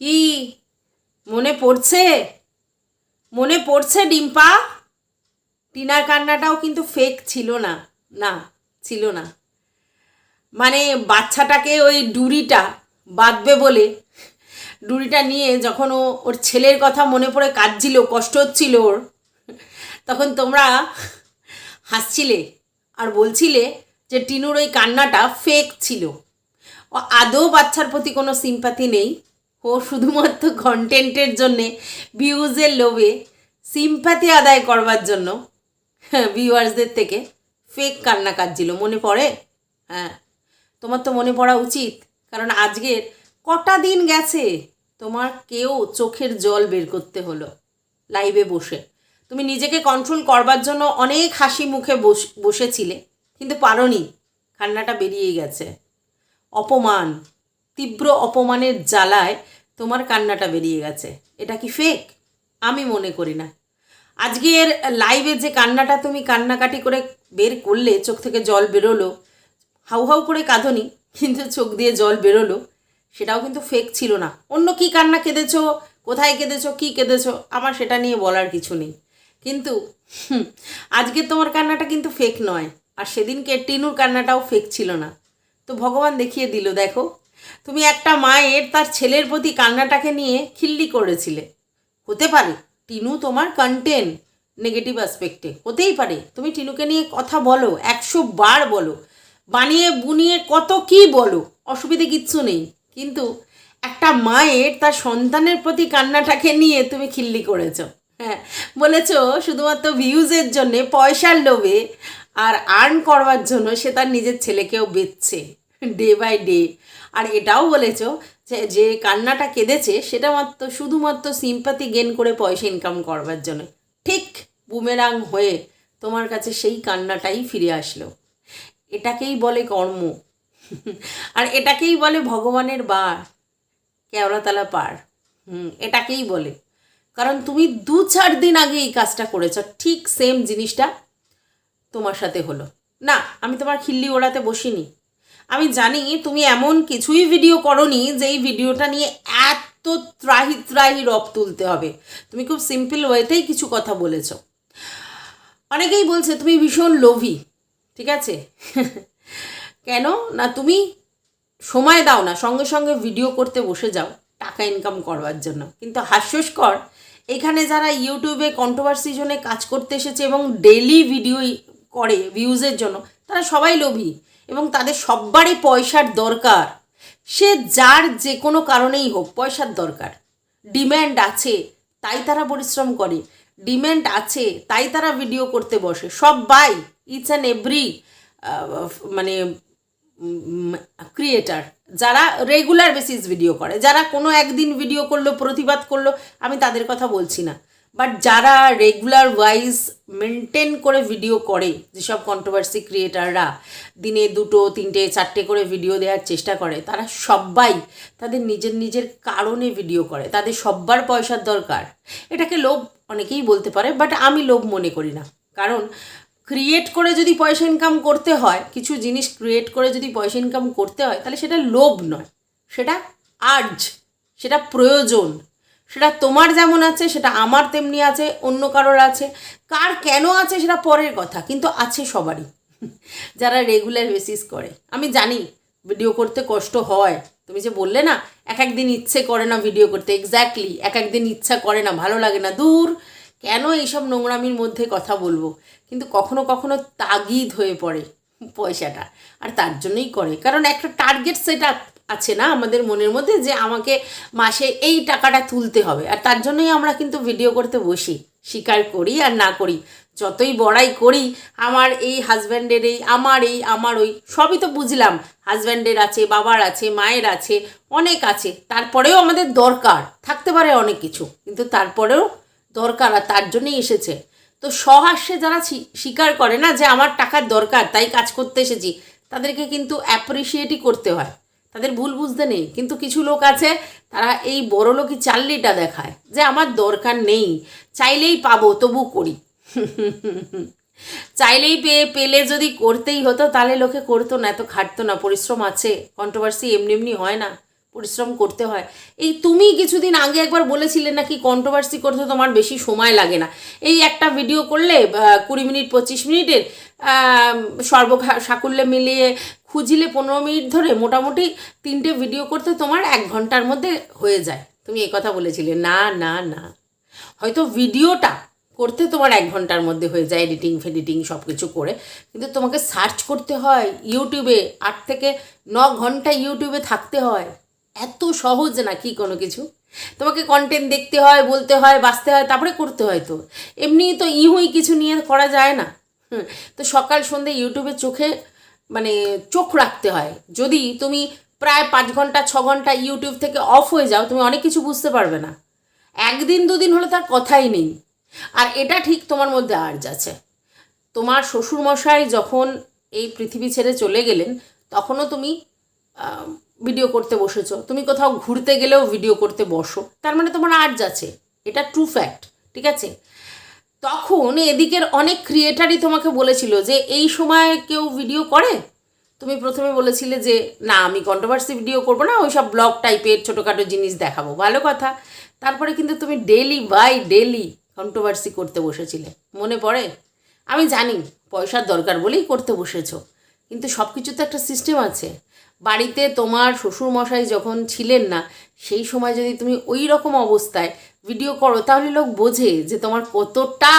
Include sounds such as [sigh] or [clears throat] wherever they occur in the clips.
কি? মনে পড়ছে? মনে পড়ছে ডিম্পা? টিনার কান্নাটাও কিন্তু ফেক ছিল না না, ছিল না। মানে বাচ্চাটাকে ওই ডুরিটা বাঁধবে বলে, ডুরিটা নিয়ে যখন ও, ওর ছেলের কথা মনে পড়ে কাঁদছিল, কষ্ট হচ্ছিল ওর, তখন তোমরা হাসছিলে আর বলছিলে যে টিনুর ওই কান্নাটা ফেক ছিল। ও আদৌ বাচ্চার প্রতি কোনো সিম্পাথি নেই। ও শুধুমাত্র কন্টেন্টের জন্যে ভিউজের লোভে সিম্পাথি আদায় করবার জন্য ভিউয়ার্সদের থেকে ফেক কান্না কাঁদছিল মনে পড়ে? হ্যাঁ তোমার তো মনে পড়া উচিত, কারণ আজকের কটা দিন গেছে, তোমার কেউ চোখের জল বের করতে হলো লাইভে বসে। তুমি নিজেকে কন্ট্রোল করবার জন্য অনেক হাসি মুখে বস, বসেছিলে, কিন্তু পারোনি, কান্নাটা বেরিয়ে গেছে। অপমান তীব্র অপমানের জ্বালায় তোমার কান্নাটা বেরিয়ে গেছে। এটা কি ফেক আমি মনে করি না। আজকের লাইভে যে কান্নাটা তুমি কান্নাকাটি করে বের করলে, চোখ থেকে জল বেরোলো, হাউ হাউ করে কাঁদনি, কিন্তু চোখ দিয়ে জল বেরোলো, সেটাও কিন্তু ফেক ছিল না। অন্য কি কান্না কেঁদেছো? কোথায় কেঁদেছো? কি কেঁদেছো? আমার সেটা নিয়ে বলার কিছু নেই। কিন্তু আজকে তোমার কান্নাটা কিন্তু ফেক নয়। আর সেদিনকে টিনুর কান্নাটাও ফেক ছিল না। তো ভগবান দেখিয়ে দিল, দেখো তুমি একটা মায়ের তার ছেলের প্রতি কান্নাটাকে নিয়ে খিল্লি করেছিলে। হতে পারে, টিনু তোমার কন্টেন্ট নেগেটিভ অ্যাসপেক্টে হতেই পারে, তুমি টিনুকে নিয়ে কথা বলো, একশো বার বলো, বানিয়ে বুনিয়ে কত কি বলো, অসুবিধে কিচ্ছু নেই। কিন্তু একটা মায়ের তার সন্তানের প্রতি কান্নাটাকে নিয়ে তুমি খিল্লি করেছ। হ্যাঁ বলেছ শুধুমাত্র ভিউজের জন্যে, পয়সার লোভে আর আর্ন করবার জন্য সে তার নিজের ছেলেকেও বেচছে। ডে বাই ডে আর এটাও বলেছ যে যে কান্নাটা কেঁদেছে, সেটা মাত্র, শুধুমাত্র সিম্পাতি গেন করে পয়সা ইনকাম করবার জন্য। ঠিক বুমেরাং হয়ে তোমার কাছে সেই কান্নাটাই ফিরে আসলো। এটাকেই বলে কর্ম। [laughs] আর এটাকেই বলে ভগবানের বার, কেওড়াতলা পার। হুম, এটাকেই বলে। কারণ তুমি দু চার দিন আগে এই কাজটা করেছ, ঠিক সেম জিনিসটা তোমার সাথে হলো। না, আমি তোমার খিল্লি ওড়াতে বসিনি। আমি জানি তুমি এমন কিছুই ভিডিও করনি যে এই ভিডিওটা নিয়ে এত ত্রাহি ত্রাহি রব তুলতে হবে। তুমি খুব সিম্পল ওয়েতেই কিছু কথা বলেছ। অনেকেই বলছে, তুমি ভীষণ লোভী। ঠিক আছে? [laughs] কেন? না, তুমি সময় দাও না, সঙ্গে সঙ্গে ভিডিও করতে বসে যাও, টাকা ইনকাম করবার জন্য। কিন্তু হাস্যস্কর, এখানে যারা ইউটিউবে কন্ট্রোভার্সি জন্য কাজ করতে এসেছে এবং ডেলি ভিডিও করে ভিউজের জন্য, তারা সবাই লোভী। এবং তাদের সব্বারই পয়সার দরকার। সে যার যে কোনো কারণেই হোক, পয়সার দরকার। ডিম্যান্ড আছে, তাই তারা পরিশ্রম করে। ডিম্যান্ড আছে, তাই তারা ভিডিও করতে বসে। সবাই ইচ অ্যান্ড এভরি মানে ক্রিয়েটার যারা রেগুলার বেসিস ভিডিও করে, যারা কোনো একদিন ভিডিও করল, প্রতিবাদ করল, আমি তাদের কথা বলছি না। বাট যারা রেগুলার ওয়াইজ মেনটেন করে ভিডিও করে, যেসব কন্ট্রোভার্সি ক্রিয়েটাররা দিনে দুটো, তিনটে, চারটে করে ভিডিও দেওয়ার চেষ্টা করে, তারা সবাই তাদের নিজের নিজের কারণে ভিডিও করে। তাদের সব্বার পয়সার দরকার। এটাকে লোভ অনেকেই বলতে পারে বাট আমি লোভ মনে করি না। কারণ ক্রিয়েট করে যদি পয়সা ইনকাম করতে হয়, কিছু জিনিস ক্রিয়েট করে যদি পয়সা ইনকাম করতে হয়, তাহলে সেটা লোভ নয়। সেটা আর্জ সেটা প্রয়োজন। সেটা তোমার যেমন আছে, সেটা আমার তেমনি আছে, অন্য কারোর আছে। কার কেন আছে সেটা পরের কথা, কিন্তু আছে সবারই। [laughs] যারা রেগুলার বেসিস করে। আমি জানি ভিডিও করতে কষ্ট হয়। তুমি যে বললে না, এক একদিন ইচ্ছে করে না ভিডিও করতে। এক্স্যাক্টলি এক একদিন ইচ্ছা করে না, ভালো লাগে না। দূর, কেন এইসব নোংরামির মধ্যে কথা বলব? কিন্তু কখনো কখনো তাগিদ হয়ে পড়ে পয়সাটা। আর তার জন্যই করে। কারণ একটা টার্গেট সেট আছে না আমাদের মনের মধ্যে যে আমাকে মাসে এই টাকাটা তুলতে হবে। আর তার জন্যই আমরা কিন্তু ভিডিও করতে বসি। স্বীকার করি আর না করি। যতই বড়াই করি, আমার এই হাজব্যান্ডের এই, আমার এই, আমার ওই, সবই তো বুঝলাম। হাজব্যান্ডের আছে, বাবার আছে, মায়ের আছে, অনেক আছে। তারপরেও আমাদের দরকার। থাকতে পারে অনেক কিছু, কিন্তু তারপরেও দরকার আর তার জন্যই এসেছে। তো সহাস্যে যারা স্বী- স্বীকার করে না যে আমার টাকার দরকার, তাই কাজ করতে এসেছি, তাদেরকে কিন্তু অ্যাপ্রিসিয়েটই করতে হয়। তাদের ভুল বুঝতে নেই। কিন্তু কিছু লোক আছে, তারা এই বড় লোকই চাল্লিটা দেখায় যে আমার দরকার নেই, চাইলেই পাবো, তবু করি। চাইলেই পেয়ে পেলে যদি করতেই হতো, তাহলে লোকে করতো না, এত খাটতো না, পরিশ্রম আছে কন্ট্রোভার্সি এমনি এমনি হয় না, পরিশ্রম করতে হয়। এই তুমি কিছুদিন আগে একবার বলেছিলে নাকি কন্ট্রোভার্সি করতে তোমার বেশি সময় লাগে না? এই একটা ভিডিও করলে কুড়ি মিনিট, পঁচিশ মিনিটের সর্ব সাকুল্যে মিলিয়ে খুঁজিলে পনেরো মিনিট ধরে মোটামুটি তিনটে ভিডিও করতে তোমার এক ঘণ্টার মধ্যে হয়ে যায়। তুমি এই কথা বলেছিলে, না না না। হয়তো ভিডিওটা করতে তোমার এক ঘণ্টার মধ্যে হয়ে যায় এডিটিং ফেডিটিং সব কিছু করে। কিন্তু তোমাকে সার্চ করতে হয় ইউটিউবে আট থেকে ন ঘণ্টা ইউটিউবে থাকতে হয়। এত সহজ না কি কোনো কিছু? তোমাকে কন্টেন্ট দেখতে হয়, বলতে হয়, বাঁচতে হয়, তারপরে করতে হয় তো। এমনি তো ইহুই কিছু নিয়ে করা যায় না। হুম, তো সকাল সন্ধ্যে ইউটিউবে চোখে মানে চোখ রাখতে হয়। যদি তুমি প্রায় পাঁচ ঘণ্টা, ছ ঘণ্টা ইউটিউব থেকে অফ হয়ে যাও, তুমি অনেক কিছু বুঝতে পারবে না। একদিন, দুদিন হলে তার কথাই নেই। আর এটা ঠিক তোমার মধ্যে আর্জ আছে। তোমার শ্বশুরমশাই যখন এই পৃথিবী ছেড়ে চলে গেলেন, তখনও তুমি ভিডিও করতে বসেছো। তুমি কোথাও ঘুরতে গেলেও ভিডিও করতে বসো। তার মানে তোমার আর্জ আছে। এটা ট্রু ফ্যাক্ট ঠিক আছে? তখন এদিকের অনেক ক্রিয়েটারই তোমাকে বলেছিল যে, এই সময় কেউ ভিডিও করে? তুমি প্রথমে বলেছিলে যে, না, আমি কন্ট্রোভার্সি ভিডিও করব না ওই সব ব্লগ টাইপের ছোটোখাটো জিনিস দেখাবো। ভালো কথা। তারপরে কিন্তু তুমি ডেলি বাই ডেলি কন্ট্রোভার্সি করতে বসেছিলে। মনে পড়ে? আমি জানি, পয়সার দরকার বলেই করতে বসেছো। কিন্তু সব কিছু তো একটা সিস্টেম আছে। বাড়িতে তোমার শ্বশুরমশাই যখন ছিলেন না, সেই সময় যদি তুমি ওই রকম অবস্থায় ভিডিও করো, তাহলে লোক বোঝে যে তোমার কতটা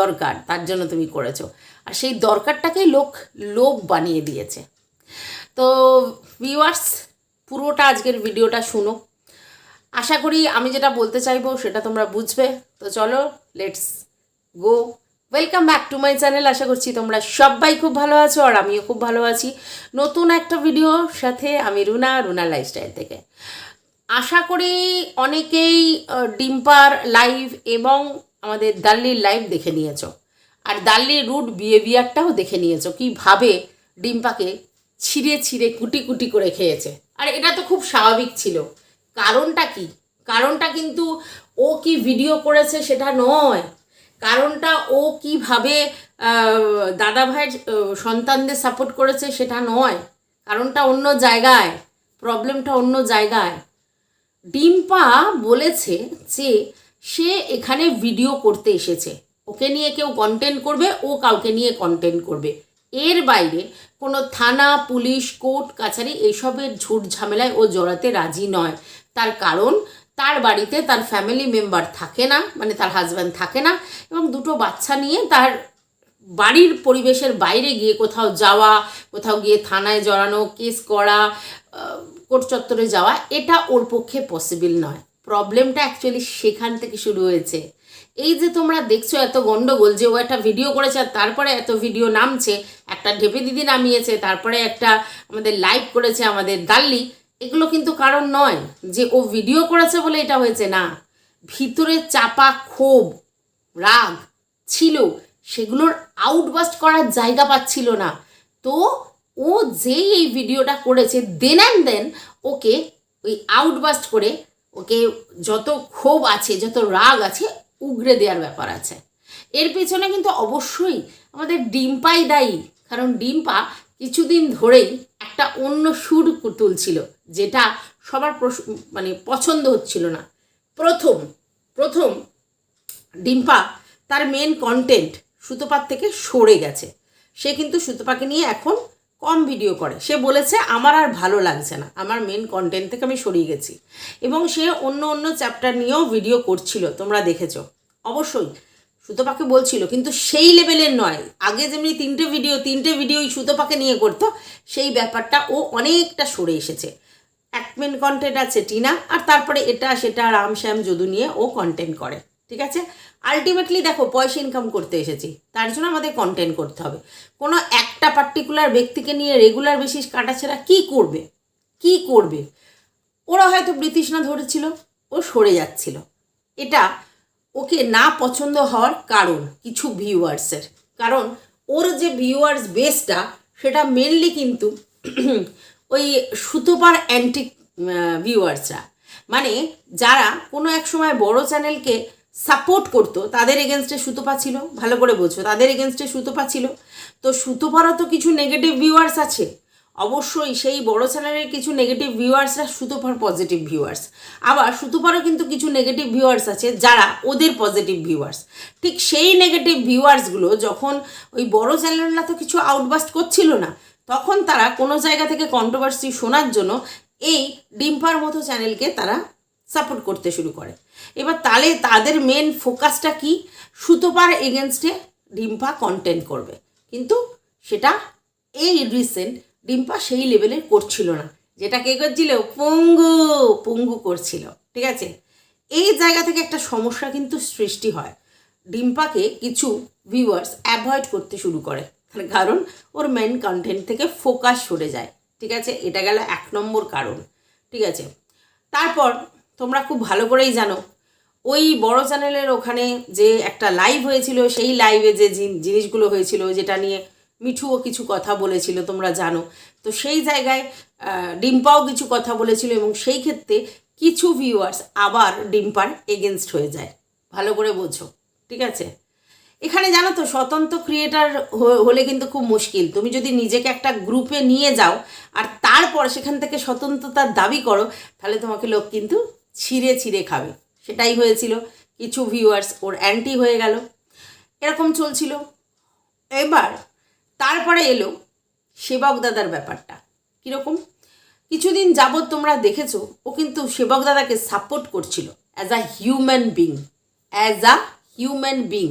দরকার তার জন্য তুমি করেছ। আর সেই দরকারটাকেই লোক, লোভ বানিয়ে দিয়েছে। তো ভিউয়ার্স পুরোটা আজকের ভিডিওটা শুনো। আশা করি আমি যেটা বলতে চাইব সেটা তোমরা বুঝবে। তো চলো let's go welcome back to my channel আশা করছি তোমরা সবাই খুব ভালো আছো আর আমিও খুব ভালো আছি। নতুন একটা ভিডিওর সাথে আমি রুনা রুনা লাইফস্টাইল থেকে। আশা করি অনেকেই ডিম্পার লাইভ এবং আমাদের দাল্লির লাইভ দেখে নিয়েছো। আর দাল্লির রুট বিহেভিয়ারটাও দেখে নিয়েছো কীভাবে ডিম্পাকে ছিঁড়ে ছিঁড়ে কুটি কুটি করে খেয়েছে। আর এটা তো খুব স্বাভাবিক ছিল। কারণটা কি? কারণটা কিন্তু ও কি ভিডিও করেছে সেটা নয়। কারণটা ও কীভাবে দাদা ভাইয়ের সন্তানদের সাপোর্ট করেছে সেটা নয়। কারণটা অন্য জায়গায় প্রবলেমটা অন্য জায়গায়। ডিম্পা বলেছে যে, সে এখানে ভিডিও করতে এসেছে। ওকে নিয়ে কেউ কন্টেন্ট করবে, ও কাউকে নিয়ে কন্টেন্ট করবে। এর বাইরে কোনো থানা, পুলিশ কোর্ট কাছারি, এসবের ঝুট ঝামেলায় ও জড়াতে রাজি নয়। তার কারণ তার বাড়িতে তার ফ্যামিলি মেম্বার থাকে না মানে তার হাজব্যান্ড থাকে না এবং দুটো বাচ্চা নিয়ে তার বাড়ির পরিবেশের বাইরে গিয়ে কোথাও যাওয়া, কোথাও গিয়ে থানায় জড়ানো কেস করা কোর্ট চত্বরে যাওয়া, এটা ওর পক্ষে পসিবল নয়। প্রবলেমটা অ্যাকচুয়ালি সেখান থেকে শুরু হয়েছে। এই যে তোমরা দেখছ এত গন্ডগোল যে ও একটা ভিডিও করেছে আর তারপরে এত ভিডিও নামছে, একটা ঢেপে দিদি নামিয়েছে, তারপরে একটা আমাদের লাইভ করেছে আমাদের দাল্লি এগুলো কিন্তু কারণ নয় যে ও ভিডিও করেছে বলে এটা হয়েছে, না। ভিতরে চাপা ক্ষোভ, রাগ ছিল, সেগুলোর আউটবাস্ট করার জায়গা পাচ্ছিল না। তো ও যেই এই ভিডিওটা করেছে দেন অ্যান্ড দেন ওকে ওই আউটবাস্ট করে ওকে যত ক্ষোভ আছে, যত রাগ আছে উগরে দেওয়ার ব্যাপার আছে। এর পেছনে কিন্তু অবশ্যই আমাদের ডিম্পাই দায়ী, কারণ ডিম্পা কিছুদিন ধরেই একটা অন্য সুর তুলছিল, যেটা সবার মানে পছন্দ হচ্ছিল না। প্রথম প্রথম ডিম্পা তার মেন কন্টেন্ট সুতোপার থেকে সরে গেছে। সে কিন্তু সুতোপাকে নিয়ে এখন কম ভিডিও করে। সে বলেছে, আমার আর ভালো লাগছে না। আমার মেন কন্টেন্ট থেকে আমি সরিয়ে গেছি। এবং সে অন্য অন্য চ্যাপ্টার নিয়েও ভিডিও করছিল, তোমরা দেখেছ। অবশ্যই সুতোপাকে বলছিল, কিন্তু সেই লেভেলের নয়। আগে যেমনি তিনটে ভিডিও তিনটে ভিডিওই সুতোপাকে নিয়ে করতো, সেই ব্যাপারটা ও অনেকটা সরে এসেছে। এক মেন কন্টেন্ট আছে টিনা, আর তারপরে এটা, সেটা, রাম, শ্যাম, যদু নিয়ে ও কন্টেন্ট করে, ঠিক আছে? আলটিমেটলি দেখো, পয়সা ইনকাম করতে এসেছি, তার জন্য আমাদের কন্টেন্ট করতে হবে। কোনো একটা পার্টিকুলার ব্যক্তিকে নিয়ে রেগুলার বেসিস কাটাছেড়া কী করবে? কি করবে? ওরা হয়তো বৃতৃষ্ণা ধরেছিল, ও সরে যাচ্ছিল। এটা ওকে না পছন্দ হওয়ার কারণ কিছু ভিউয়ার্সের। কারণ ওর যে ভিউয়ার্স বেসটা, সেটা মেনলি কিন্তু [clears throat] ওই সুতোপার অ্যান্টিক ভিউয়ার্সরা। মানে যারা কোনো এক সময় বড় চ্যানেলকে সাপোর্ট করতো, তাদের এগেনস্টে সুতোপা ছিল, ভালো করে বোঝো তাদের এগেনস্টে সুতোপা ছিল। তো সুতোপারও তো কিছু নেগেটিভ ভিউয়ার্স আছে। অবশ্যই সেই বড় চ্যানেলের কিছু নেগেটিভ ভিউয়ার্সরা সুতোফার পজিটিভ ভিউয়ার্স আবার সুতোপারও কিন্তু কিছু নেগেটিভ ভিউয়ার্স আছে যারা ওদের পজিটিভ ভিউয়ার্স ঠিক সেই নেগেটিভ ভিউয়ার্সগুলো যখন ওই বড় চ্যানেলরা তো কিছু আউটবাস্ট করছিল না, তখন তারা কোনো জায়গা থেকে কন্ট্রোভার্সি শোনার জন্য এই ডিম্পার মতো চ্যানেলকে তারা সাপোর্ট করতে শুরু করে। এবার তাহলে তাদের মেন ফোকাসটা কি? সুতোপার এগেনস্টে ডিম্পা কন্টেন্ট করবে। কিন্তু সেটা এই রিসেন্ট ডিম্পা সেই লেভেলের করছিল না। যেটা কে করছিল? পঙ্গু পঙ্গু করছিল, ঠিক আছে? এই জায়গা থেকে একটা সমস্যা কিন্তু সৃষ্টি হয়। ডিম্পাকে কিছু ভিউয়ার্স অ্যাভয়েড করতে শুরু করে কারণ ওর মেন কন্টেন্ট থেকে ফোকাস সরে যায়, ঠিক আছে? এটা গেল এক নম্বর কারণ, ঠিক আছে? তারপর তোমরা খুব ভালো করেই জানো, ওই বড় চ্যানেলের ওখানে যে একটা লাইভ হয়েছিল, সেই লাইভে যে জিনিসগুলো হয়েছিল, যেটা নিয়ে মিঠুও কিছু কথা বলেছিল, তোমরা জানো। তো সেই জায়গায় ডিম্পাও কিছু কথা বলেছিল এবং সেই ক্ষেত্রে কিছু ভিউয়ার্স আবার ডিম্পার এগেনস্ট হয়ে যায়। ভালো করে বোঝো, ঠিক আছে? এখানে জানো তো, স্বতন্ত্র ক্রিয়েটার হলে কিন্তু খুব মুশকিল। তুমি যদি নিজেকে একটা গ্রুপে নিয়ে যাও আর তারপর সেখান থেকে স্বতন্ত্রতার দাবি করো, তাহলে তোমাকে লোক কিন্তু ছিঁড়ে ছিঁড়ে খাবে। সেটাই হয়েছিল। কিছু ভিউয়ার্স ওর অ্যান্টি হয়ে গেল। এরকম চলছিল। এবার তারপরে এলো সেবক দাদার ব্যাপারটা। কীরকম? কিছুদিন যাবৎ তোমরা দেখেছ, ও কিন্তু সেবক দাদাকে সাপোর্ট করছিল as a human being as a human being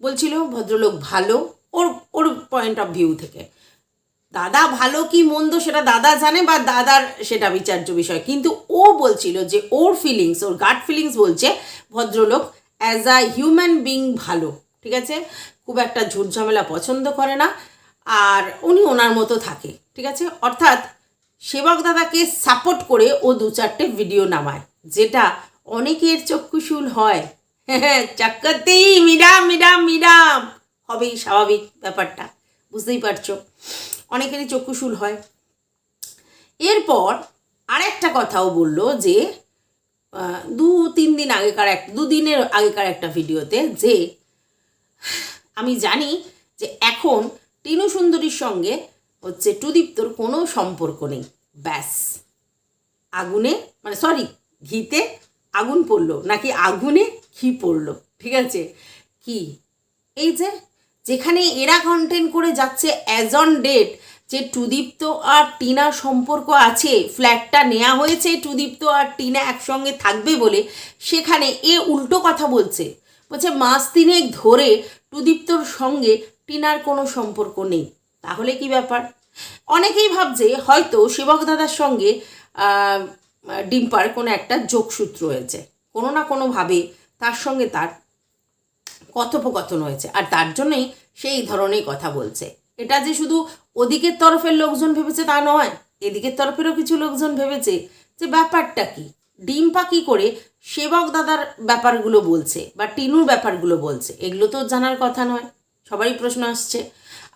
বলছিল, ভদ্রলোক ভালো, ওর ওর পয়েন্ট অফ ভিউ থেকে। দাদা ভালো কি মন্দ সেটা দাদা জানে বা দাদার সেটা বিচার্য বিষয়। কিন্তু ও বলছিল যে ওর ফিলিংস ওর গাট ফিলিংস বলছে, ভদ্রলোক অ্যাজ আ হিউম্যান বিং ভালো, ঠিক আছে? খুব একটা ঝুটঝামেলা পছন্দ করে না। আর উনি ওনার মতো থাকে, ঠিক আছে? অর্থাৎ সেবক দাদাকে সাপোর্ট করে ও দু চারটে ভিডিও নামায়, যেটা অনেকের চক্ষুশুল হয়। [laughs] হ্যাঁ চাক্কাতেই মিরাম মিরাম মিরাম হবেই স্বাভাবিক ব্যাপারটা, বুঝতেই পারছ? অনেকেরই চক্ষুশুল হয়। এরপর আরেকটা কথাও বলল যে দু, তিন দিন আগেকার এক দুদিনের আগেকার একটা ভিডিওতে যে, আমি জানি যে এখন টিনু সুন্দরীর সঙ্গে হচ্ছে টুদীপ্তর কোনো সম্পর্ক নেই। ব্যাস। আগুনে মানে সরি ঘিতে আগুন পড়ল, নাকি আগুনে ঘি পড়ল, ঠিক আছে? কি? এই যে যেখানে এরা কন্টেন্ট করে যাচ্ছে অ্যাজ অন ডেট যে টুদীপ্ত আর টিনা সম্পর্ক আছে ফ্ল্যাটটা নেওয়া হয়েছে, টুদীপ্ত আর টিনা একসঙ্গে থাকবে বলে, সেখানে এ উল্টো কথা বলছে। বলছে, মাস তিনেক ধরে টুদীপ্তর সঙ্গে টিনার কোনো সম্পর্ক নেই। তাহলে কি ব্যাপার? অনেকেই ভাবছে হয়তো সেবক দাদার সঙ্গে ডিম্পার কোনো একটা যোগসূত্র হয়েছে। কোনো না কোনোভাবে তার সঙ্গে তার কথোপকথন হয়েছে। আর তার জন্যই সেই ধরনের কথা বলছে। এটা যে শুধু ওদিকের তরফের লোকজন ভেবেছে তা নয়, এদিকের তরফেরও কিছু লোকজন ভেবেছে যে ব্যাপারটা কি? ডিম্পা কি করে সেবক দাদার ব্যাপারগুলো বলছে বা টিনুর ব্যাপারগুলো বলছে? এগুলো তো জানার কথা নয়। সবারই প্রশ্ন আসছে।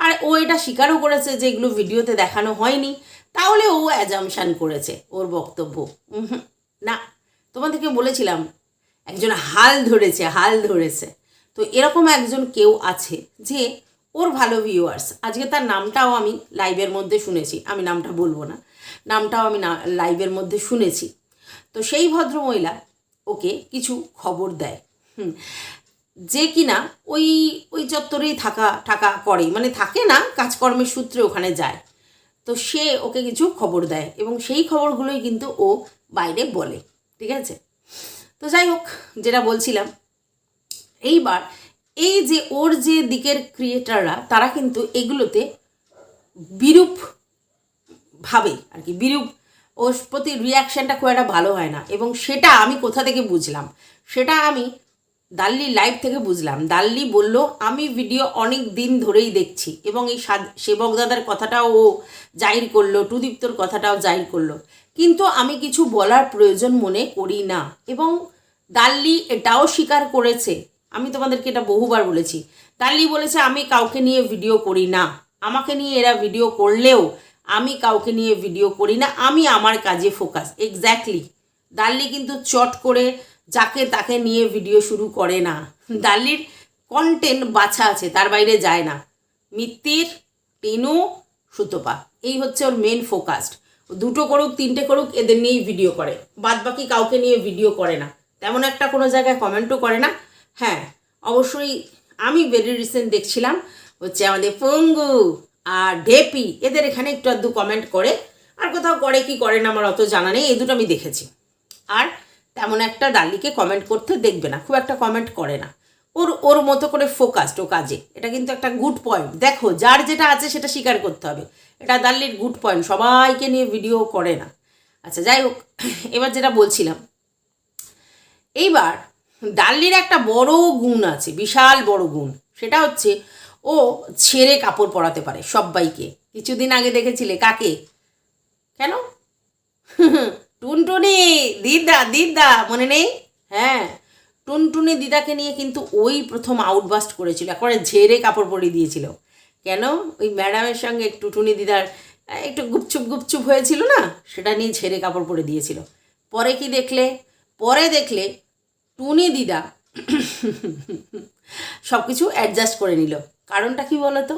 আর ও এটা স্বীকারও করেছে যে এগুলো ভিডিওতে দেখানো হয়নি। তাহলে ও অ্যাজামশান করেছে ওর বক্তব্য। না, তোমাদেরকে বলেছিলাম, একজন হাল ধরেছে হাল ধরেছে। তো এরকম একজন কেউ আছে যে ওর ভালো ভিউয়ার্স আজকে তার নামটাও আমি লাইভের মধ্যে শুনেছি, আমি নামটা বলব না, নামটাও আমি না লাইভের মধ্যে শুনেছি। তো সেই ভদ্রমহিলা ওকে কিছু খবর দেয়। যে কিনা ওই ওই চত্বরেই থাকা থাকা করে মানে থাকে না, কাজকর্মের সূত্রে ওখানে যায়। তো সে ওকে কিছু খবর দেয় এবং সেই খবরগুলোই কিন্তু ও বাইরে বলে, ঠিক আছে? তো যাই হোক, যেটা বলছিলাম, এইবার এই যে ওর যে দিকের ক্রিয়েটাররা তারা কিন্তু এগুলোতে বিরূপ ভাবে আর কি, বিরূপ ওর প্রতি রিয়াকশানটা খুব একটা ভালো হয় না। এবং সেটা আমি কোথা থেকে বুঝলাম? সেটা আমি দাল্লি লাইভ থেকে বুঝলাম। দাল্লি বলল, আমি ভিডিও অনেক দিন ধরেই দেখছি। এবং এই সেবক দাদার কথাটাও ও জাহির করল, টুদীপ্তর কথাটাও জাহির করল। কিন্তু আমি কিছু বলার প্রয়োজন মনে করি না। এবং দাল্লি এটাও স্বীকার করেছে। আমি তোমাদেরকে এটা বহুবার বলেছি। দাল্লি বলেছে, আমি কাউকে নিয়ে ভিডিও করি না। আমাকে নিয়ে এরা ভিডিও করলেও আমি কাউকে নিয়ে ভিডিও করি না। আমি আমার কাজে ফোকাস এক্স্যাক্টলি দাল্লি কিন্তু চট করে যাকে তাকে নিয়ে ভিডিও শুরু করে না। দাল্লির কন্টেন্ট বাছা আছে, তার বাইরে যায় না। মিত্তির, টিনু, সুতপা, এই হচ্ছে ওর মেন ফোকাসড দুটো করুক, তিনটে করুক, এদের নিয়েই ভিডিও করে। বাদ বাকি কাউকে নিয়ে ভিডিও করে না। তেমন একটা কোনো জায়গায় কমেন্টও করে না। হ্যাঁ অবশ্যই আমি ভেরি রিসেন্ট দেখছিলাম, হচ্ছে আমাদের পঙ্গু আর ঢেপি, এদের এখানে একটু আধটু কমেন্ট করে। আর কোথাও করে কি, করে না আমার অত জানা নেই, এই দুটো আমি দেখেছি। আর তেমন একটা ডালিকে কমেন্ট করতে দেখবে না, খুব একটা কমেন্ট করে না। ওর ওর মতো করে ফোকাসড ও কাজে। এটা কিন্তু একটা গুড পয়েন্ট দেখো, যার যেটা আছে সেটা স্বীকার করতে হবে। এটা দাল্লির গুড পয়েন্ট সবাইকে নিয়ে ভিডিও করে না। আচ্ছা যাই হোক, এবার যেটা বলছিলাম। এইবার ডাল্লির একটা বড় গুণ আছে, বিশাল বড় গুণ। সেটা হচ্ছে, ও ছেড়ে কাপড় পরাতে পারে সবাইকে কিছুদিন আগে দেখেছিলে কাকে? কেন? টুনটুনি, দিদা দিদা, মনে নেই? হ্যাঁ টুনটুনি দিদাকে নিয়ে কিন্তু ওই প্রথম আউটবাস্ট করেছিল, একবারে ঝেড়ে কাপড় পরিয়ে দিয়েছিল। কেন? ওই ম্যাডামের সঙ্গে একটু টুনি দিদার একটু গুপচুপ গুপচুপ হয়েছিল না? সেটা নিয়ে ঝেড়ে কাপড় পরে দিয়েছিল। পরে কি দেখলে? পরে দেখলে টুনি দিদা সব কিছু অ্যাডজাস্ট করে নিল। কারণটা কি বলো তো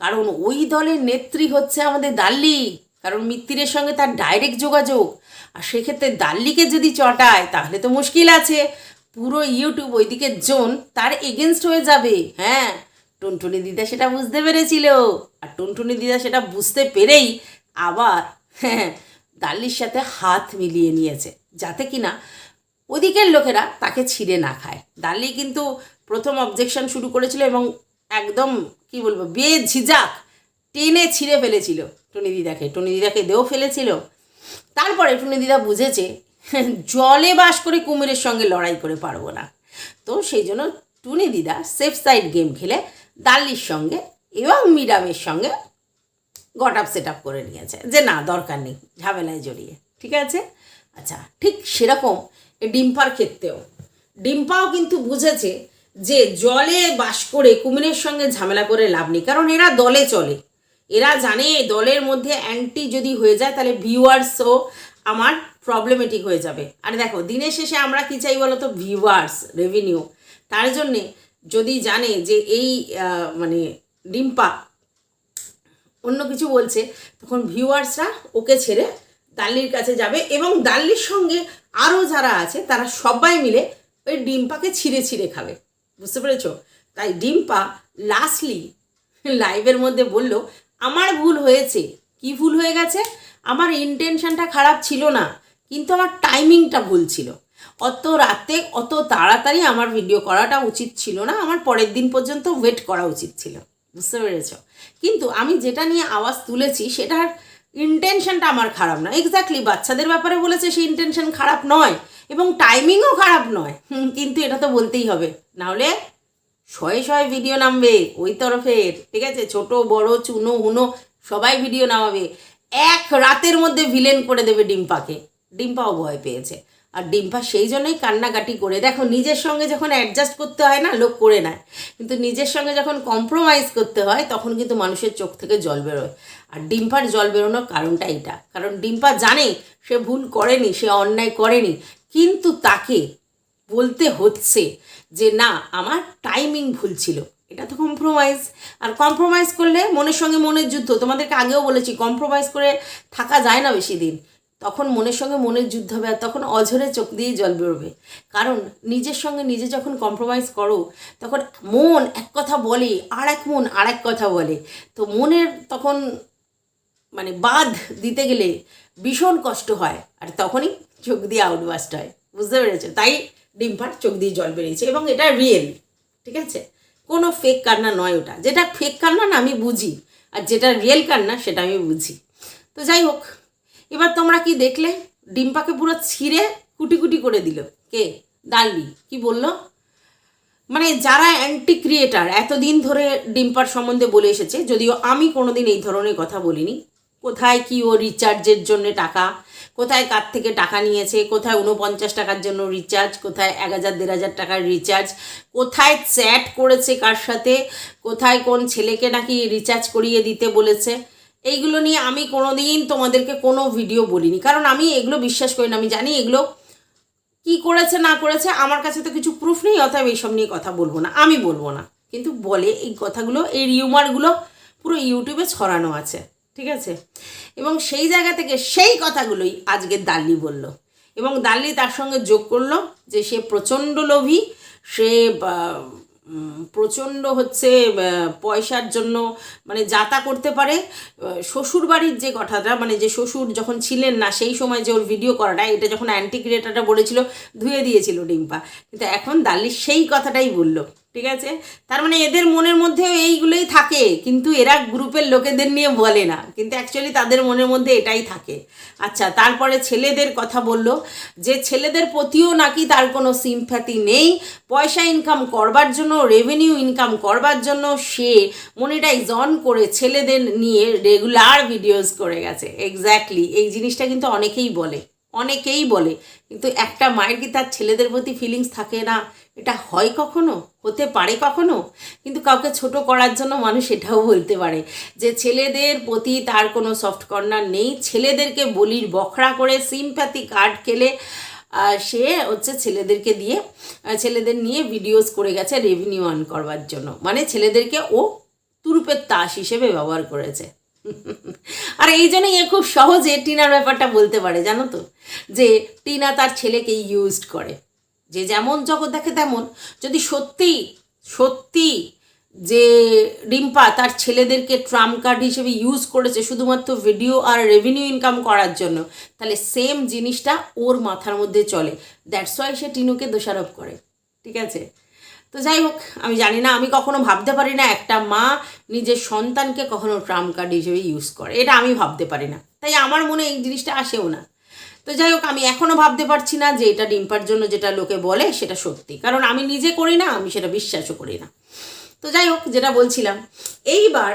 কারণ ওই দলের নেত্রী হচ্ছে আমাদের দাল্লি। কারণ মিত্তিরের সঙ্গে তার ডাইরেক্ট যোগাযোগ। আর সেক্ষেত্রে দাল্লিকে যদি চটায়, তাহলে তো মুশকিল আছে। পুরো ইউটিউব ওইদিকে জোন, তার এগেনস্ট হয়ে যাবে। হ্যাঁ টুনটুনি দিদা সেটা বুঝতে পেরেছিল। আর টুনটুনি দিদা সেটা বুঝতে পেরেই আবার হ্যাঁ দাল্লির সাথে হাত মিলিয়ে নিয়েছে। যাতে কিনা ওদিকের লোকেরা তাকে ছিঁড়ে না খায়। দালি কিন্তু প্রথম অবজেকশন শুরু করেছিল এবং একদম, কি বলব, বেঝিঝাক, টেনে ছিঁড়ে ফেলেছিল টুনি দিদাকে। টুনি দিদাকে দেও ফেলেছিল। তারপরে টুনি দিদা বুঝেছে জলে বাস করে কুমিরের সঙ্গে লড়াই করে পারব না। তো সেই জন্য টুনি দিদা সেফ সাইড গেম খেলে দাল্লির সঙ্গে এবং মিডামের সঙ্গে গট আপ সেট আপ করে নিয়েছে। যে না, দরকার নেই, ঝামেলায় জড়িয়ে, ঠিক আছে? আচ্ছা ঠিক সেরকম ডিম্পার ক্ষেত্রেও ডিম্পাও কিন্তু বুঝেছে যে জলে বাস করে কুমিরের সঙ্গে ঝামেলা করে লাভ নেই, কারণ এরা দলে চলে। এরা জানে দলের মধ্যে অ্যান্টি যদি হয়ে যায়, তাহলে ভিউয়ার্সও আমার প্রবলেমেটিক হয়ে যাবে। আর দেখো, দিনের শেষে আমরা কি চাই বলো তো ভিউয়ার্স রেভিনিউ তার জন্যে যদি জানে যে এই মানে ডিম্পা অন্য কিছু বলছে, তখন ভিউয়ার্সরা ওকে ছেড়ে দাল্লির কাছে যাবে এবং দাল্লির সঙ্গে আরও যারা আছে, তারা সবাই মিলে ওই ডিম্পাকে ছিঁড়ে ছিঁড়ে খাবে। বুঝতে পেরেছ? তাই ডিম্পা লাস্টলি লাইভের মধ্যে বলল আমার ভুল হয়েছে। কি ভুল হয়ে গেছে? আমার ইন্টেনশনটা খারাপ ছিল না, কিন্তু আমার টাইমিংটা ভুল ছিল। অত রাতে অত তাড়াতাড়ি আমার ভিডিও করাটা উচিত ছিল না, আমার পরের দিন পর্যন্ত ওয়েট করা উচিত ছিল। বুঝতে পেরেছ? কিন্তু আমি যেটা নিয়ে আওয়াজ তুলেছি, সেটার ইন্টেনশনটা আমার খারাপ না। এক্স্যাক্টলি বাচ্চাদের ব্যাপারে বলেছে, সেই ইন্টেনশন খারাপ নয় এবং টাইমিংও খারাপ নয়। কিন্তু এটা তো বলতেই হবে। নাহলে শয়ে শয়ে ভিডিও নামবে, ওই তরফের, ঠিক আছে? ছোট, বড়, চুনো হুনো সবাই ভিডিও নামাবে। এক রাতের মধ্যে ভিলেন করে দেবে ডিম্পাকে। ডিম্পাও ভয় পেয়েছে। আর ডিম্পা সেই জন্যই কান্নাকাটি করে। দেখো, নিজের সঙ্গে যখন অ্যাডজাস্ট করতে হয় না, লোক করে নেয়। কিন্তু নিজের সঙ্গে যখন কম্প্রোমাইজ করতে হয়, তখন কিন্তু মানুষের চোখ থেকে জল বেরোয়। আর ডিম্পার জল বেরোনোর কারণটা এটা কারণ ডিম্পা জানে, সে ভুল করেনি, সে অন্যায় করেনি। কিন্তু তাকে বলতে হচ্ছে যে না, আমার টাইমিং ভুল ছিল। এটা তো কম্প্রোমাইজ আর কম্প্রোমাইজ করলে মনের সঙ্গে মনের যুদ্ধ। তোমাদেরকে আগেও বলেছি কম্প্রোমাইজ করে থাকা যায় না বেশি দিন। তখন মনের সঙ্গে মনের যুদ্ধ হবে আর তখন অঝরে চোখ দিয়েই জল বেরোবে। কারণ নিজের সঙ্গে নিজে যখন কম্প্রোমাইজ করো, তখন মন এক কথা বলে, আর এক মন আর এক কথা বলে। তো মনের তখন মানে বাদ দিতে গেলে ভীষণ কষ্ট হয়। আর তখনই চোখ দিয়ে আউটবাস্ট হয়। বুঝতে পেরেছ? তাই ডিম্পার চোখ দিয়ে জল বেরিয়েছে এবং এটা রিয়েল ঠিক আছে? কোনো ফেক কান্না নয় ওটা। যেটা ফেক কান্না না, আমি বুঝি। আর যেটা রিয়েল কান্না, সেটা আমি বুঝি। তো যাই হোক, এবার তোমরা কি দেখলে? ডিম্পাকে পুরো ছিঁড়ে কুটি কুটি করে দিল। কে? দাল্লি কি বলল? মানে যারা অ্যান্টি ক্রিয়েটার এতদিন ধরে ডিম্পার সম্বন্ধে বলে এসেছে, যদিও আমি কোনোদিন এই ধরনের কথা বলিনি। কোথায় কি ও রিচার্জের জন্য টাকা? কোথায় কার থেকে টাকা নিয়েছে, কোথায় উনপঞ্চাশ টাকার জন্য রিচার্জ কোথায় এক হাজার, দেড় হাজার টাকার রিচার্জ কোথায় চ্যাট করেছে কার সাথে, কোথায় কোন ছেলেকে নাকি রিচার্জ করিয়ে দিতে বলেছে, এইগুলো নিয়ে আমি কোনো দিন তোমাদেরকে কোনো ভিডিও বলিনি। কারণ আমি এগুলো বিশ্বাস করি না, আমি জানি এগুলো কি করেছে, না করেছে, আমার কাছে তো কিছু প্রুফ নেই, অতএব এইসব নিয়ে কথা বলব না, আমি বলব না। কিন্তু বলে এই কথাগুলো, এই রিউমারগুলো পুরো ইউটিউবে ছড়ানো আছে। ঠিক আছে? এবং সেই জায়গা থেকে সেই কথাগুলোই আজকে দাল্লি বলল। এবং দাল্লি তার সঙ্গে যোগ করল যে সে প্রচণ্ড লোভী, সে প্রচণ্ড হচ্ছে পয়সার জন্য মানে যাতা করতে পারে। শ্বশুর বাড়ির যে কথাটা মানে যে শ্বশুর যখন ছিলেন না, সেই সময় যে ওর ভিডিও করাটা, এটা যখন অ্যান্টি ক্রিয়েটারটা বলেছিল, ধুয়ে দিয়েছিল ডিম্পা। কিন্তু এখন দাল্লি সেই কথাটাই বলল। ঠিক আছে? তার মানে এদের মনের মধ্যেও এইগুলোই থাকে, কিন্তু এরা গ্রুপের লোকেদের নিয়ে বলে না। কিন্তু অ্যাকচুয়ালি তাদের মনের মধ্যে এটাই থাকে। আচ্ছা তারপরে ছেলেদের কথা বলল যে ছেলেদের প্রতিও নাকি তার কোনো সিম্প্যাথি নেই। পয়সা ইনকাম করবার জন্য রেভিনিউ ইনকাম করবার জন্য সে মনিটাইজ অন করে ছেলেদের নিয়ে রেগুলার ভিডিওস করে গেছে। এক্স্যাক্টলি এই জিনিসটা কিন্তু অনেকেই বলে। অনেকেই বলে, কিন্তু একটা মায়ের কি তার ছেলেদের প্রতি ফিলিংস থাকে না? এটা হয় কখনো? হতে পারে কখনো? কিন্তু কাউকে ছোট করার জন্য মানুষ এটাও বলতে পারে যে, ছেলেদের প্রতি তার কোনো সফট কর্নার নেই। ছেলেদেরকে বলির বখরা করে সিম্প্যাথি কার্ড খেলে সে হচ্ছে ছেলেদেরকে দিয়ে ছেলেদের নিয়ে ভিডিওস করে গেছে রেভিনিউ আর্ন করবার জন্য। মানে ছেলেদেরকে ও তুরুপের তাস হিসেবে ব্যবহার করেছে। আর এই জন্যই এ খুব সহজে টিনার ব্যাপারটা বলতে পারে, জানো তো? যে টিনা তার ছেলেকে ইউজড করে। যে যেমন জগৎ দেখে তেমন। যদি সত্যি সত্যি যে রিম্পা তার ছেলেদেরকে ট্রাম্প কার্ড হিসেবে ইউজ করেছে শুধুমাত্র ভিডিও আর রেভিনিউ ইনকাম করার জন্য, তাহলে সেম জিনিসটা ওর মাথার মধ্যে চলে। দ্যাটস ওয়াই সে টিনুকে দোষারোপ করে। ঠিক আছে? তো যাই হোক, আমি জানি না, আমি কখনো ভাবতে পারি না একটা মা নিজের সন্তানকে কখনো ট্রাম্প কার্ড হিসেবে ইউজ করে। এটা আমি ভাবতে পারি না। তাই আমার মনে এই জিনিসটা আসেও না। তো যাই হোক, আমি এখনও ভাবতে পারছি না যে এটা ডিম্পার জন্য যেটা লোকে বলে সেটা সত্যি। কারণ আমি নিজে করি না, আমি সেটা বিশ্বাসও করি না। তো যাই হোক, যেটা বলছিলাম, এইবার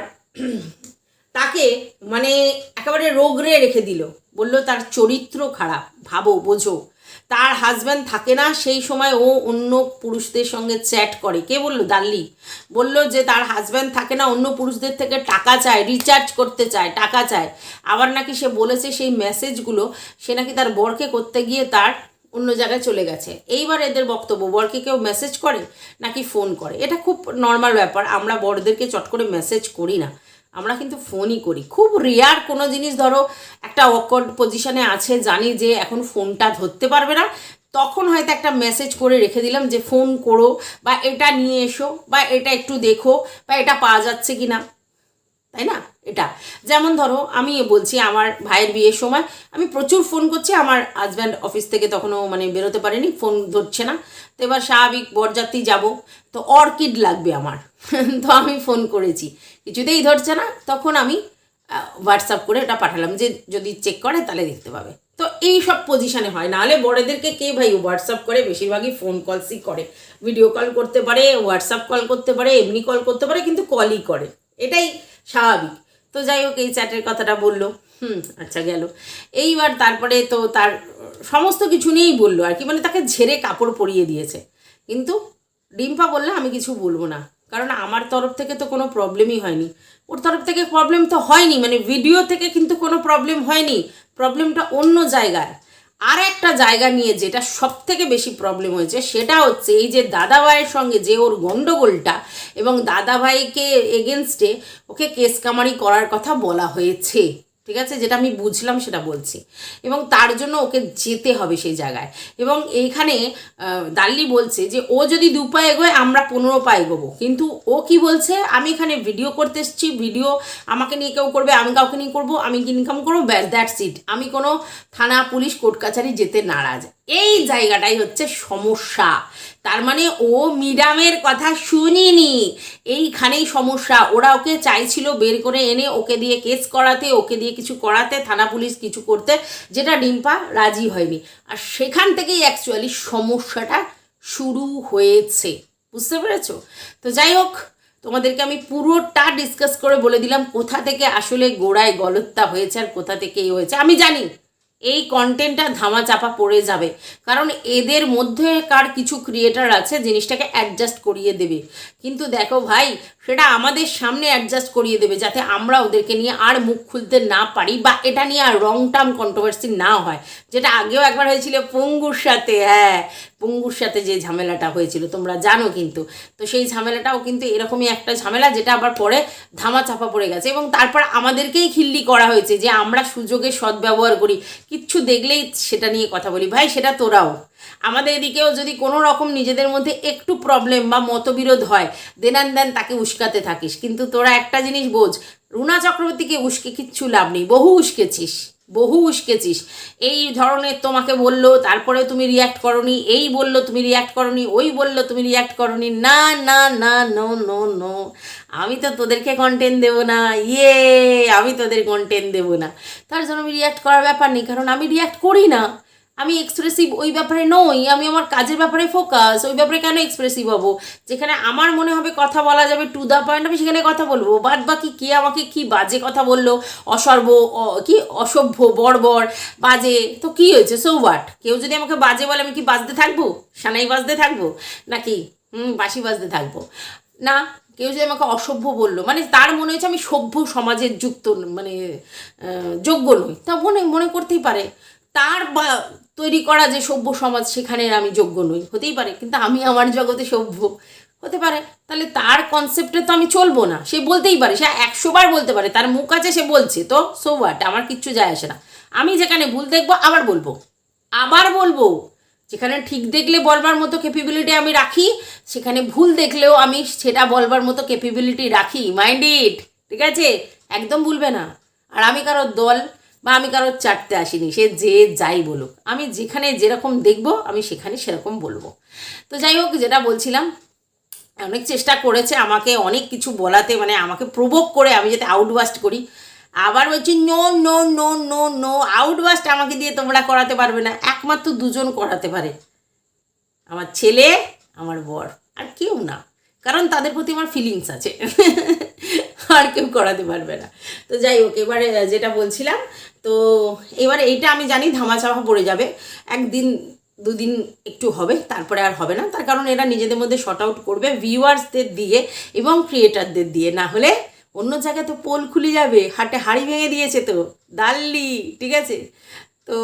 তাকে মানে একেবারে রোগরে রেখে দিল। বলল, তার চরিত্র খারাপ, ভাবো, বোঝো। তার হাজব্যান্ড থাকে না, সেই সময় ও অন্য পুরুষদের সঙ্গে চ্যাট করে। কে বলল? দাল্লি বলল যে তার হাজব্যান্ড থাকে না, অন্য পুরুষদের থেকে টাকা চায় রিচার্জ করতে চায়, টাকা চায়। আবার নাকি সে বলেছে সেই মেসেজগুলো সে নাকি তার বরকে করতে গিয়ে তার অন্য জায়গায় চলে গেছে। এইবার এদের বক্তব্য, বরকে কেউ মেসেজ করে নাকি ফোন করে? এটা খুব নর্মাল ব্যাপার, আমরা বড়দেরকে চট করে মেসেজ করি না। আমরা কিন্তু ফোনই করি। খুব রেয়ার কোনো জিনিস ধরো, একটা অকওয়ার্ড পজিশনে আছে, জানি যে এখন ফোনটা ধরতে পারবে না, তখন হয়তো একটা মেসেজ করে রেখে দিলাম যে ফোন করো, বা এটা নিয়ে এসো, বা এটা একটু দেখো, বা এটা পাওয়া যাচ্ছে কি না তাই না? এটা। যেমন ধরো, আমি বলছি আমার ভাইয়ের বিয়ের সময়, আমি প্রচুর ফোন করছি, আমার হাজব্যান্ড অফিস থেকে তখনও মানে বেরোতে পারেনি ফোন ধরছে না। তো এবার স্বাভাবিক বরযাত্রী যাব, তো অর্কিড লাগবে আমার। [laughs] তো আমি ফোন করেছি। কিছুতেই ধরছে না, তখন আমি হোয়াটসঅ্যাপ করে এটা পাঠালাম যে যদি চেক করে তাহলে দেখতে পাবে। তো এই সব পজিশনে হয়, নাহলে বড়দেরকে কে ভাই হোয়াটসঅ্যাপ করে বেশিরভাগই ফোন কলসই করে। ভিডিও কল করতে পারে হোয়াটসঅ্যাপ কল করতে পারে, এমনি কল করতে পারে, কিন্তু কলই করে। এটাই স্বাভাবিক। তো যাই হোক, এই চ্যাটের কথাটা বলল। হুম আচ্ছা গেল। এইবার তারপরে তো তার সমস্ত কিছু নিয়েই বলল আর কি মানে তাকে ঝেড়ে কাপড় পরিয়ে দিয়েছে। কিন্তু ডিম্পা বললে, আমি কিছু বলব না। কারণ আমার তরফ থেকে তো কোনো প্রবলেমই হয়নি। ওর তরফ থেকে প্রবলেম তো হয়নি মানে ভিডিও থেকে কিন্তু কোনো প্রবলেম হয়নি। প্রবলেমটা অন্য জায়গায়। আর একটা জায়গা নিয়ে যেটা সব থেকে বেশি প্রবলেম হয়েছে, সেটা হচ্ছে এই যে দাদাভাইয়ের সঙ্গে যে ওর গণ্ডগোলটা এবং দাদাভাইকে এগেনস্টে ওকে কেস কামারি করার কথা বলা হয়েছে। ঠিক আছে? যেটা আমি বুঝলাম সেটা বলছি। এবং তার জন্য ওকে যেতে হবে সেই জায়গায়। এবং এইখানে দাল্লি বলছে যে, ও যদি দু পা এগোয়, আমরা পনেরো পা এগোবো। কিন্তু ও কি বলছে? আমি এখানে ভিডিও করতে এসেছি। ভিডিও আমাকে নিয়ে কেউ করবে, আমি কাউকে নিয়ে করব, আমি ইনকাম করব, ব্যাস দ্যাটস ইট আমি কোনো থানা, পুলিশ, কোর্ট, কাছারি যেতে নারাজ। এই জায়গাটাই হচ্ছে সমস্যা। তার মানে ও মিডামের কথা শুনিনি। এইখানেই সমস্যা। ওরা ওকে চাইছিল বের করে এনে ওকে দিয়ে কেস করাতে, ওকে দিয়ে কিছু করাতে, থানা পুলিশ কিছু করতে, যেটা ডিম্পা রাজি হয়নি। আর সেখান থেকেই অ্যাকচুয়ালি সমস্যাটা শুরু হয়েছে। বুঝতে পেরেছ? তো যাই হোক, তোমাদেরকে আমি পুরোটা ডিসকাস করে বলে দিলাম কোথা থেকে আসলে গোড়ায় গলত্তা হয়েছে আর কোথা থেকে হয়েছে। আমি জানি এই কন্টেন্টটা ধামা চাপা পড়ে যাবে। কারণ এদের মধ্যে কার কিছু ক্রিয়েটার আছে, জিনিসটাকে অ্যাডজাস্ট করিয়ে দেবে। কিন্তু দেখো ভাই, সেটা আমাদের সামনে অ্যাডজাস্ট করিয়ে দেবে, যাতে আমরা ওদেরকে নিয়ে আর মুখ খুলতে না পারি বা এটা নিয়ে আর রং টার্ম কন্ট্রোভার্সি না হয়। যেটা আগেও একবার হয়েছিল, পঙ্গুর সাথে হ্যাঁ। পঙ্গুর সাথে যে ঝামেলাটা হয়েছিল, তোমরা জানো কিন্তু। তো সেই ঝামেলাটাও কিন্তু এরকমই একটা ঝামেলা যেটা আবার পরে ধামা চাপা পড়ে গেছে এবং তারপর আমাদেরকেই খিল্লি করা হয়েছে যে আমরা সুযোগের সদ্ব্যবহার করি। কিচ্ছু দেখলেই সেটা নিয়ে কথা বলি। ভাই, সেটা তোরাও। আমাদের এদিকেও যদি কোনো রকম নিজেদের মধ্যে একটু প্রবলেম বা মতবিরোধ হয় দেন অ্যান্ড দেন তাকে উস্কাতে থাকিস। কিন্তু তোরা একটা জিনিস বোঝ, রুনা চক্রবর্তীকে উস্কে কিচ্ছু লাভ নেই। বহু উস্কেছিস। বহু উস্কেছিস। এই ধরনের তোমাকে বলল তারপরে তুমি রিয়াক্ট করনি, এই বলল তুমি রিয়াক্ট করনি, ওই বলল তুমি রিয়াক্ট করনি। না না না নো নো নো আমি তো তোদেরকে কন্টেন্ট দেবো না। ইয়ে আমি তোদের কন্টেন্ট দেবো না। তার জন্য আমি রিয়াক্ট করার ব্যাপার নেই, কারণ আমি রিয়াক্ট করি না। আমি এক্সপ্রেসিভ ওই ব্যাপারে নই, আমি আমার কাজের ব্যাপারে ফোকাস ওই ব্যাপারে কেন এক্সপ্রেসিভ হব? যেখানে আমার মনে হবে কথা বলা যাবে টু দ্য পয়েন্ট আমি সেখানে কথা বলব। বাদ বাকি কে আমাকে কি বাজে কথা বলল? অসর্ব কি? অসভ্য, বর্বর, বাজে, তো কি হয়েছে? সো হোয়াট কেউ যদি আমাকে বাজে বলে, আমি কি বাজতে থাকব? সানাই বাজতে থাকব? নাকি? হুম বাসি বাজতে থাকব। না, কেউ যদি আমাকে অসভ্য বলল মানে তার মনে হচ্ছে আমি সভ্য সমাজের যুক্ত মানে যোগ্য নই। তা মনে মনে করতেই পারে। তার বা, তৈরি করা যে সভ্য সমাজ সেখানে আমি যোগ্য নই। হতেই পারে, কিন্তু আমি আমার জগতে সভ্য। হতে পারে, তাহলে তার কনসেপ্টে তো আমি চলবো না। সে বলতেই পারে, সে একশো বার বলতে পারে, তার মুখ আছে সে বলছে, তো সো হোয়াট আমার কিচ্ছু যায় আসে না। আমি যেখানে ভুল দেখব, আবার বলব। আবার বলব, যেখানে ঠিক দেখলে বলবার মতো ক্যাপেবিলিটি আমি রাখি, সেখানে ভুল দেখলেও আমি সেটা বলবার মতো ক্যাপেবিলিটি রাখি। মাইন্ড ইট ঠিক আছে? একদম ভুলবে না। আর আমি কারোর দল বা আমি কারোর চাটতে আসিনি, সে যে যাই বলুক। আমি যেখানে যেরকম দেখব, আমি সেখানে সেরকম বলব। তো যাই হোক, যেটা বলছিলাম, অনেক চেষ্টা করেছে আমাকে অনেক কিছু বলাতে মানে আমাকে প্রভোগ করে আমি যাতে আউটবাস্ট করি। আবার বলছি no no no no no outburst আমাকে দিয়ে তোমরা করাতে পারবে না। একমাত্র দুজন করাতে পারে। আমার ছেলে, আমার বর, আর কেউ না। কারণ তাদের প্রতি আমার ফিলিংস আছে। আর কেউ করাতে পারবে না। তো যাই হোক, এবারে যেটা বলছিলাম, তো এবারে এইটা আমি জানি ধামাচাপা পড়ে যাবে। একদিন, দুদিন একটু হবে, তারপরে আর হবে না। তার কারণ এরা নিজেদের মধ্যে শর্ট আউট করবে ভিউয়ার্সদের দিয়ে এবং ক্রিয়েটারদের দিয়ে। না হলে অন্য জায়গায় তো পোল খুলে যাবে, হাটে হাড়ি ভেঙে দিয়েছে তো, দাল্লি, ঠিক আছে? তো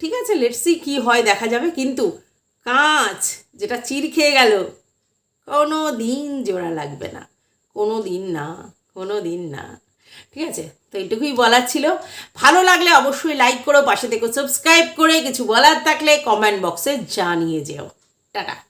ঠিক আছে লেটসি কি হয়, দেখা যাবে। কিন্তু কাঁচ, যেটা চির খেয়ে গেল কোনো দিন জোড়া লাগবে না কোনো দিন না কোনো দিন না। ঠিক আছে? তো এইটুকুই বলার ছিল। ভালো লাগলে অবশ্যই লাইক করো, পাশে থেকে সাবস্ক্রাইব করে কিছু বলার থাকলে কমেন্ট বক্সে জানিয়ে যেও। টাটা।